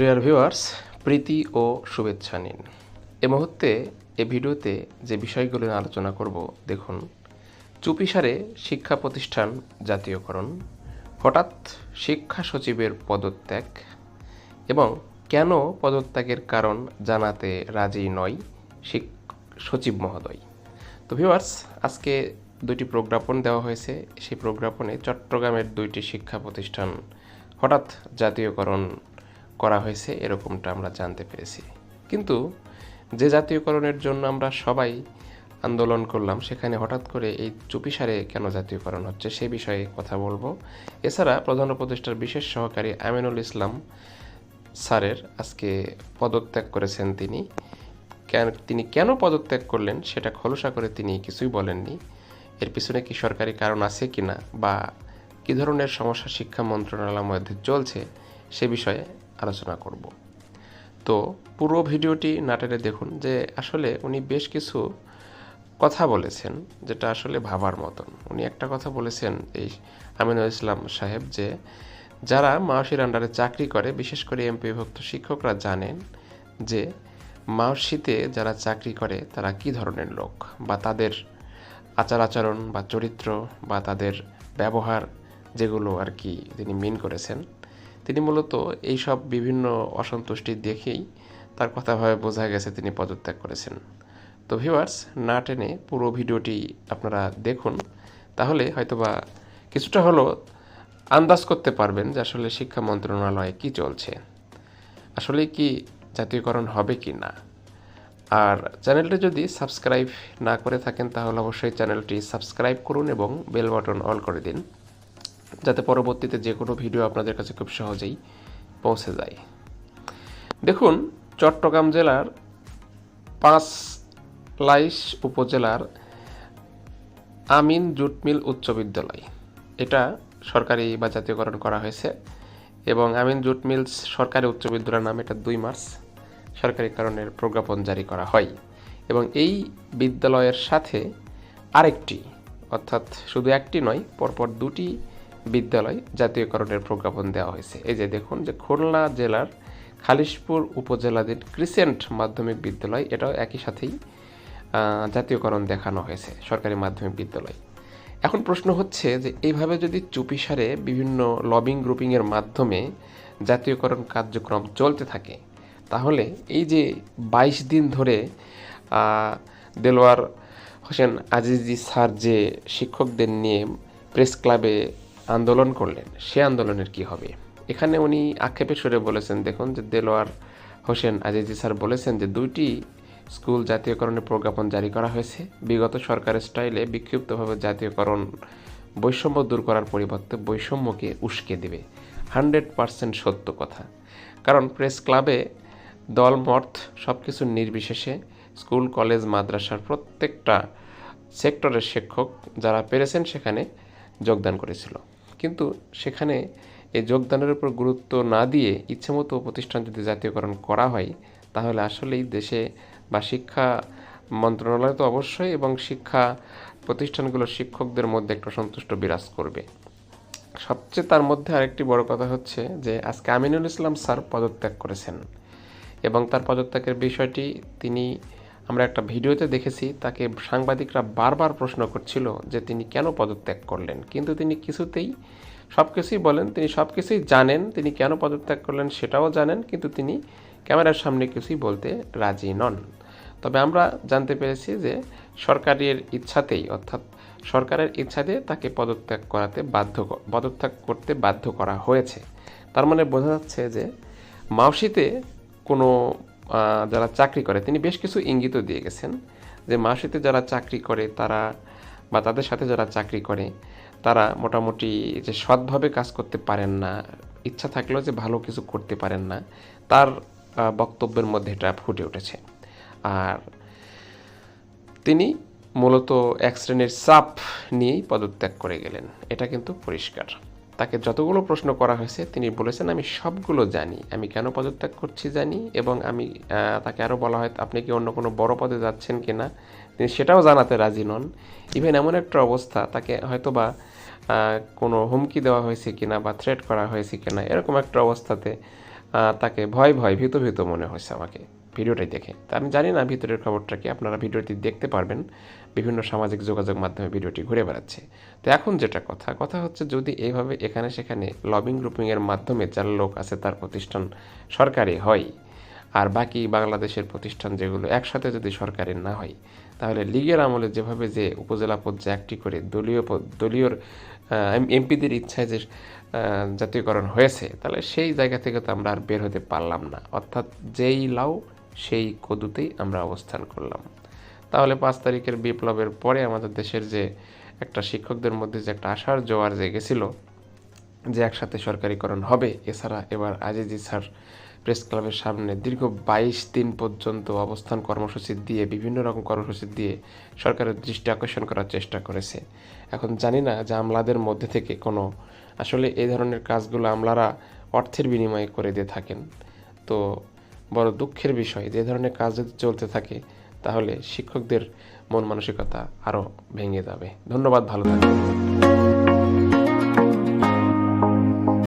Dear viewers প্রীতি ও শুভেচ্ছা নিন। এ মুহূর্তে, এ ভিডিওতে যে বিষয়গুলো আলোচনা করব, দেখুন। চুপিসারে শিক্ষা প্রতিষ্ঠান জাতীয়করণ, হঠাৎ শিক্ষা সচিবের পদত্যাগ এবং কেন পদত্যাগের কারণ জানাতে রাজি নয় সচিব মহোদয়। তো ভিউয়ার্স আজকে দুইটি প্রজ্ঞাপন দেওয়া হয়েছে। সেই প্রজ্ঞাপনে চট্টগ্রামের দুইটি শিক্ষা প্রতিষ্ঠান হঠাৎ জাতীয়করণ করা হয়েছে, এরকমটা আমরা জানতে পেরেছি। কিন্তু যে জাতীয়করণের জন্য আমরা সবাই আন্দোলন করলাম, সেখানে হঠাৎ করে এই চুপিসারে কেন জাতীয়করণ হচ্ছে, সে বিষয়ে কথা বলব। এছাড়া প্রধান উপদেষ্টার বিশেষ সহকারী আমিনুল ইসলাম স্যারের আজকে পদত্যাগ করেছেন তিনি। কেন তিনি কেন পদত্যাগ করলেন, সেটা খোলসা করে তিনি কিছুই বলেননি। এর পিছনে কি সরকারি কারণ আছে কিনা বা কী ধরনের সমস্যা শিক্ষা মন্ত্রণালয়ের মধ্যে চলছে, সে বিষয়ে আলোচনা করব। তো পুরো ভিডিওটি নাটেরে দেখুন যে আসলে উনি বেশ কিছু কথা বলেছেন যেটা আসলে ভাবার মতন। উনি একটা কথা বলেছেন এই আমিনুল ইসলাম সাহেব যে, যারা মাওসির আন্ডারে চাকরি করে, বিশেষ করে এমপি বিভক্ত শিক্ষকরা জানেন যে মাওসিতে যারা চাকরি করে, তারা কি ধরনের লোক বা তাদের আচার আচরণ বা চরিত্র বা তাদের ব্যবহার যেগুলো আর কি তিনি মিন করেছেন তিনি মূলত এইসব বিভিন্ন অসন্তুষ্টি দেখেই তার কথাভাবে বোঝা গেছে তিনি পদত্যাগ করেছেন। তো ভিউয়ার্স না টেনে পুরো ভিডিওটি আপনারা দেখুন, তাহলে হয়তোবা কিছুটা হলো আন্দাজ করতে পারবেন যে আসলে শিক্ষা মন্ত্রণালয়ে কি চলছে। আসলে কি জাতীয়করণ হবে কি না? আর চ্যানেলটি যদি সাবস্ক্রাইব না করে থাকেন, তাহলে অবশ্যই চ্যানেলটি সাবস্ক্রাইব করুন এবং বেল বাটন অল করে দিন। যাতে পরবর্তীতে যে কোনো ভিডিও আপনাদের কাছে খুব সহজেই পৌঁছে যায়। দেখুন, চট্টগ্রাম জেলার পাঁচ লাইশ উপজেলার আমিন জুট মিল উচ্চ বিদ্যালয়। এটা সরকারি বা জাতীয়করণ করা হয়েছে এবং আমিন জুট মিলস সরকারি উচ্চ বিদ্যালয়ের নাম এটা দুই মার্চ সরকারি কারণের প্রজ্ঞাপন জারি করা হয় এবং এই বিদ্যালয়ের সাথে আরেকটি, অর্থাৎ শুধু একটি নয়, পরপর দুটি বিদ্যালয় জাতীয়করণের প্রজ্ঞাপন দেওয়া হয়েছে। এই যে দেখুন যে খুলনা জেলার খালিশপুর উপজেলাধীন ক্রিসেন্ট মাধ্যমিক বিদ্যালয়, এটাও একই সাথেই জাতীয়করণ দেখানো হয়েছে সরকারি মাধ্যমিক বিদ্যালয়। এখন প্রশ্ন হচ্ছে যে এইভাবে যদি চুপিসারে বিভিন্ন লবিং গ্রুপিংয়ের মাধ্যমে জাতীয়করণ কার্যক্রম চলতে থাকে, তাহলে এই যে বাইশ দিন ধরে দেলোয়ার হোসেন আজিজি স্যার যে শিক্ষকদের নিয়ে প্রেস ক্লাবে আন্দোলন করলেন। সে আন্দোলনের কি হবে? এখানে উনি আক্ষেপে সুরে বলেছেন, দেখুন যে দেলোয়ার হোসেন আজিজি স্যার বলেছেন যে দুইটি স্কুল জাতীয়করণের প্রজ্ঞাপন জারি করা হয়েছে। বিগত সরকারের স্টাইলে বিক্ষিপ্তভাবে জাতীয়করণ বৈষম্য দূর করার পরিবর্তে বৈষম্যকে উস্কে দেবে। হান্ড্রেড পার্সেন্ট সত্য কথা। কারণ প্রেস ক্লাবে দলমত সব কিছু নির্বিশেষে স্কুল, কলেজ, মাদ্রাসার প্রত্যেকটা সেক্টরের শিক্ষক যারা পেরেছেন সেখানে যোগদান করেছিল। কিন্তু সেখানে এই যোগদানের উপর গুরুত্ব না দিয়ে ইচ্ছেমতো প্রতিষ্ঠান যদি জাতীয়করণ করা হয়, তাহলে আসলেই দেশে বা শিক্ষা মন্ত্রণালয় তো অবশ্যই এবং শিক্ষা প্রতিষ্ঠানগুলোর শিক্ষকদের মধ্যে একটা সন্তুষ্ট বিরাজ করবে। সবচেয়ে তার মধ্যে আরেকটি বড় কথা হচ্ছে যে, আজকে আমিনুল ইসলাম স্যার পদত্যাগ করেছেন এবং তার পদত্যাগের বিষয়টি তিনি আমরা একটা ভিডিওতে দেখেছি, তাকে সাংবাদিকরা বারবার প্রশ্ন করছিল যে তিনি কেন পদত্যাগ করলেন। কিন্তু তিনি কিছুতেই সব কিছুই বলেন, তিনি সব কিছুই জানেন, তিনি কেন পদত্যাগ করলেন সেটাও জানেন, কিন্তু তিনি ক্যামেরার সামনে কিছুই বলতে রাজি নন। তবে আমরা জানতে পেরেছি যে সরকারের ইচ্ছাতেই, অর্থাৎ সরকারের ইচ্ছাতে তাকে পদত্যাগ করাতে বাধ্য পদত্যাগ করতে বাধ্য করা হয়েছে। তার মানে বোঝা যাচ্ছে যে মাউসিতে কোনো যারা চাকরি করে, তিনি বেশ কিছু ইঙ্গিতও দিয়ে গেছেন যে মাসিতে যারা চাকরি করে, তারা বা তাদের সাথে যারা চাকরি করে, তারা মোটামুটি যে সৎভাবে কাজ করতে পারেন না, ইচ্ছা থাকলেও যে ভালো কিছু করতে পারেন না, তার বক্তব্যের মধ্যে এটা ফুটে উঠেছে। আর তিনি মূলত এক শ্রেণির চাপ নিয়েই পদত্যাগ করে গেলেন। এটা কিন্তু পরিষ্কার। তাকে যতগুলো প্রশ্ন করা হয়েছে তিনি বলেছেন আমি সবগুলো জানি। আমি কেন পদত্যাগ করছি জানি এবং আমি তাকে আরও বলা হয় আপনি কি অন্য কোনো বড় পদে যাচ্ছেন কি না? তিনি সেটাও জানাতে রাজি নন। ইভেন এমন একটা অবস্থা তাকে হয়তোবা আহ, কোনো হুমকি দেওয়া হয়েছে কিনা বা থ্রেট করা হয়েছে কিনা এরকম একটা অবস্থাতে তাকে ভয় ভয় ভীত ভীত মনে হয়েছে আমাকে। ভিডিওটাই দেখে। তা আমি জানি না ভিতরের খবরটা কি, আপনারা ভিডিওটি দেখতে পারবেন। বিভিন্ন সামাজিক যোগাযোগ মাধ্যমে ভিডিওটি ঘুরে বেড়াচ্ছে। তো এখন যেটা কথা কথা হচ্ছে যদি এইভাবে এখানে সেখানে লবিং গ্রুপিংয়ের মাধ্যমে যার লোক আছে তার প্রতিষ্ঠান সরকারি হয়, আর বাকি বাংলাদেশের প্রতিষ্ঠান যেগুলো একসাথে যদি সরকারি না হয়, তাহলে লীগের আমলে যেভাবে যে উপজেলা পর্যায়ে একটি করে দলীয় দলীয় এমপিদের ইচ্ছায় যে জাতীয়করণ হয়েছে, তাহলে সেই জায়গা থেকে তো আমরা আর বের হতে পারলাম না। অর্থাৎ যেই লাউ, সেই কদুতেই আমরা অবস্থান করলাম। তাহলে পাঁচ তারিখের বিপ্লবের পরে আমাদের দেশের যে একটা শিক্ষকদের মধ্যে যে একটা আশার জোয়ার জেগেছিল, যে একসাথে সরকারিকরণ হবে, এছাড়া এবার আজিজি স্যার প্রেস ক্লাবের সামনে দীর্ঘ বাইশ দিন পর্যন্ত অবস্থান কর্মসূচি দিয়ে, বিভিন্ন রকম কর্মসূচি দিয়ে সরকারের দৃষ্টি আকর্ষণ করার চেষ্টা করেছে। এখন জানি না যে আমলাদের মধ্যে থেকে কোনো আসলে এই ধরনের কাজগুলো আমলারা অর্থের বিনিময়ে করে দিয়ে থাকেন। তো বড় দুঃখের বিষয়, যে ধরনের কাজ যদি চলতে থাকে, তাহলে শিক্ষকদের মন মানসিকতা আরও ভেঙে যাবে। ধন্যবাদ, ভালো থাকবেন।